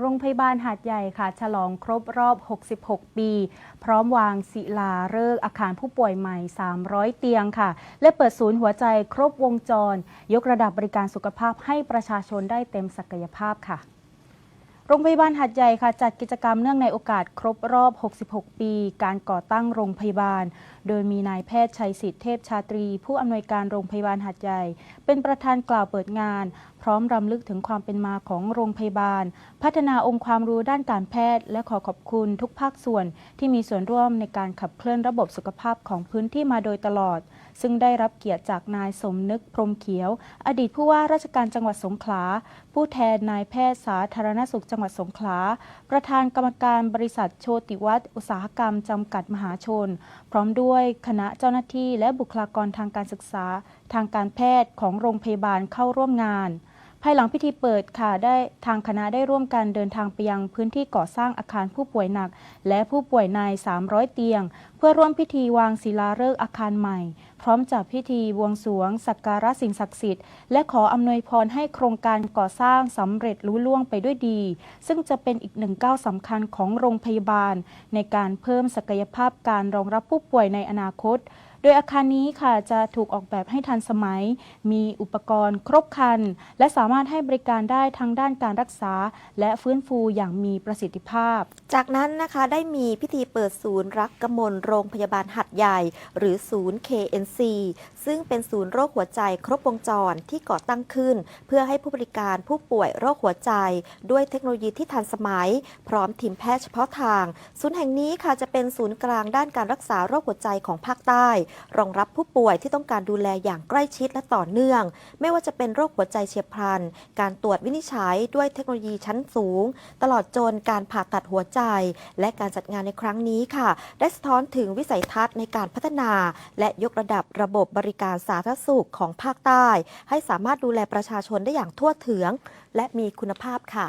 โรงพยาบาลหาดใหญ่ค่ะ ฉลองครบรอบ 66 ปี พร้อมวางศิลาฤกษ์อาคารผู้ป่วยใหม่ 300 เตียงค่ะ และเปิดศูนย์หัวใจครบวงจร ยกระดับบริการสุขภาพให้ประชาชนได้เต็มศักยภาพค่ะ โรงพยาบาลหัดใหญ่ค่ะจัดกิจกรรมเนื่องในโอกาสครบรอบ 66 ปี การก่อตั้งโรงพยาบาล โดยมีนายแพทย์ชัยสิทธิเทพชาตรี ผู้อำนวยการโรงพยาบาลหัดใหญ่ เป็นประธานกล่าวเปิดงาน พร้อมรำลึกถึงความเป็นมาของโรงพยาบาล พัฒนาองค์ความรู้ด้านการแพทย์ และขอขอบคุณทุกภาคส่วนที่มีส่วนร่วมในการขับเคลื่อนระบบสุขภาพของพื้นที่มาโดยตลอด ซึ่งได้รับเกียรติจากนายสมนึกพรมเขียว อดีตผู้ว่าราชการจังหวัดสงขลาผู้แทนนายแพทย์สาธารณสุขจังหวัดสงขลา ประธานกรรมการบริษัทโชติวัฒน์อุตสาหกรรมจำกัดมหาชน พร้อมด้วยคณะเจ้าหน้าที่และบุคลากรทางการศึกษา ทางการแพทย์ของโรงพยาบาลเข้าร่วมงาน ภายหลังพิธีเปิดค่ะได้ทางคณะได้ร่วมกันเดินทางไปยังพื้นที่ก่อสร้างอาคารผู้ป่วยหนัก และผู้ป่วยใน 300 เตียง เพื่อร่วมพิธีวางศิลาฤกษ์อาคารใหม่ พร้อมจัดพิธีบวงสรวง สักการะสิ่งศักดิ์สิทธิ์และขออำนวยพรให้โครงการก่อสร้างสำเร็จลุล่วงไปด้วยดี ซึ่งจะเป็นอีกหนึ่งก้าวสำคัญของโรงพยาบาล ในการเพิ่มศักยภาพการรองรับผู้ป่วยในอนาคตโดยอาคารนี้ค่ะจะถูกออกแบบให้ทันสมัย มีอุปกรณ์ครบครัน และสามารถให้บริการได้ทั้งด้านการรักษา และฟื้นฟูอย่างมีประสิทธิภาพ จากนั้นนะคะได้มีพิธีเปิดศูนย์รักกมลโรงพยาบาลหัดใหญ่ หรือศูนย์ NC ซึ่งเป็นศูนย์โรคหัวใจครบวงจรที่ก่อตั้งขึ้น เพื่อให้ผู้บริการผู้ป่วยโรคหัวใจ ด้วยเทคโนโลยีที่ทันสมัย พร้อมทีมแพทย์เฉพาะทาง ศูนย์แห่งนี้ค่ะจะเป็นศูนย์กลางด้านการรักษาโรคหัวใจของภาคใต้ รองรับผู้ป่วยที่ต้องการดูแลอย่างใกล้ชิดและต่อเนื่อง ไม่ว่าจะเป็นโรคหัวใจเฉียบพลัน การตรวจวินิจฉัยด้วยเทคโนโลยีชั้นสูง ตลอดจนการผ่าตัดหัวใจ และการจัดงานในครั้งนี้ค่ะ ได้สะท้อนถึงวิสัยทัศน์ในการพัฒนา และยกระดับดับระบบบริการสาธารณสุขของภาคใต้ ให้สามารถดูแลประชาชนได้อย่างทั่วถึง และมีคุณภาพค่ะ